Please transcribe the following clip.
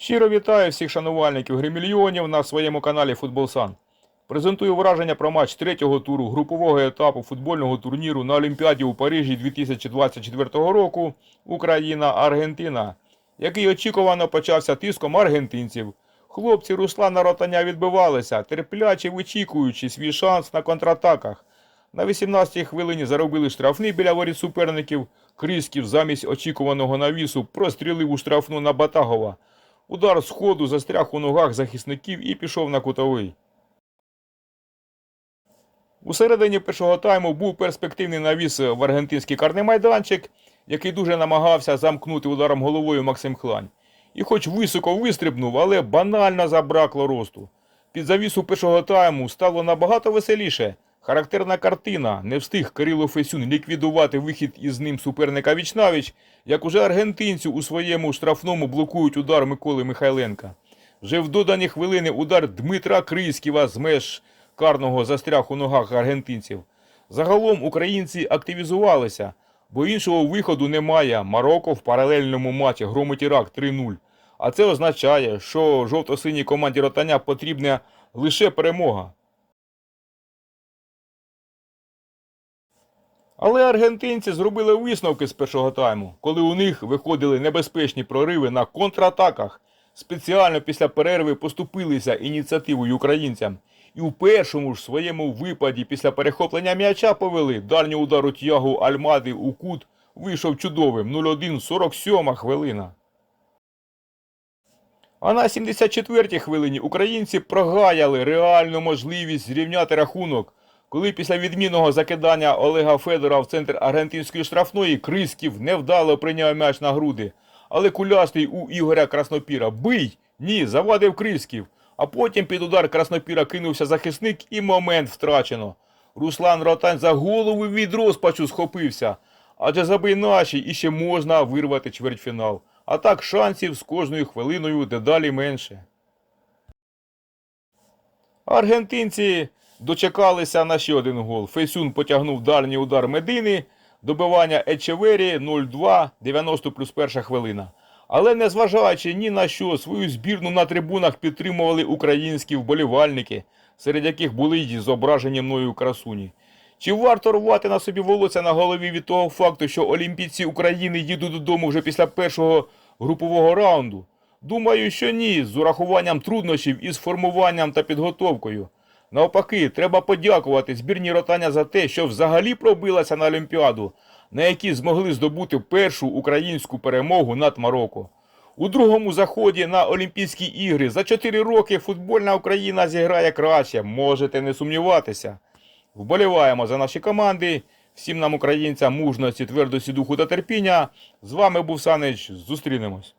Щиро вітаю всіх шанувальників гримільйонів на своєму каналі Футболсан. Презентую враження про матч третього туру групового етапу футбольного турніру на Олімпіаді у Парижі 2024 року Україна-Аргентина, який очікувано почався тиском аргентинців. Хлопці Руслана Ротаня відбивалися, терпляче вичікуючи свій шанс на контратаках. На 18-й хвилині заробили штрафний біля воріт суперників. Крисків замість очікуваного навісу прострілив у штрафну на Батагова. Удар з ходу застряг у ногах захисників і пішов на кутовий. У середині першого тайму був перспективний навіс в аргентинський карний майданчик, який дуже намагався замкнути ударом головою Максим Хлань. І хоч високо вистрибнув, але банально забракло росту. Під завісу першого тайму стало набагато веселіше. Характерна картина. Не встиг Кирило Фесюн ліквідувати вихід із ним суперника Вічнавіч, як уже аргентинці у своєму штрафному блокують удар Миколи Михайленка. Вже в додані хвилини удар Дмитра Крисківа з меж карного застряг у ногах аргентинців. Загалом українці активізувалися, бо іншого виходу немає. Марокко в паралельному матчі громить Ірак 3-0. А це означає, що жовто-синій команді Ротаня потрібна лише перемога. Але аргентинці зробили висновки з першого тайму, коли у них виходили небезпечні прориви на контратаках. Спеціально після перерви поступилися ініціативою українцям. І у першому ж своєму випаді після перехоплення м'яча повели дальній удар у тягу Альмади у кут вийшов чудовим 0-1 47 хвилина. А на 74-й хвилині українці прогаяли реальну можливість зрівняти рахунок, коли після відмінного закидання Олега Федора в центр аргентинської штрафної Крисків невдало прийняв м'яч на груди. Але кулястий у Ігоря Краснопіра бий! Ні, завадив Крисків. А потім під удар Краснопіра кинувся захисник і момент втрачено. Руслан Ротань за голову від розпачу схопився. Адже забий наші і ще можна вирвати чвертьфінал. А так шансів з кожною хвилиною дедалі менше. Аргентинці дочекалися на ще один гол. Фесюн потягнув дальній удар Медини, добивання Ечевері 0-2, 90 плюс перша хвилина. Але незважаючи ні на що, свою збірну на трибунах підтримували українські вболівальники, серед яких були й зображені мною красуні. Чи варто рвати на собі волосся на голові від того факту, що олімпійці України їдуть додому вже після першого групового раунду? Думаю, що ні, з урахуванням труднощів із формуванням та підготовкою. Навпаки, треба подякувати збірні ротання за те, що взагалі пробилася на Олімпіаду, на якій змогли здобути першу українську перемогу над Марокко. У другому заході на Олімпійські ігри за 4 роки футбольна Україна зіграє краще, можете не сумніватися. Вболіваємо за наші команди. Всім нам, українцям, мужності, твердості духу та терпіння. З вами був Санич. Зустрінемось.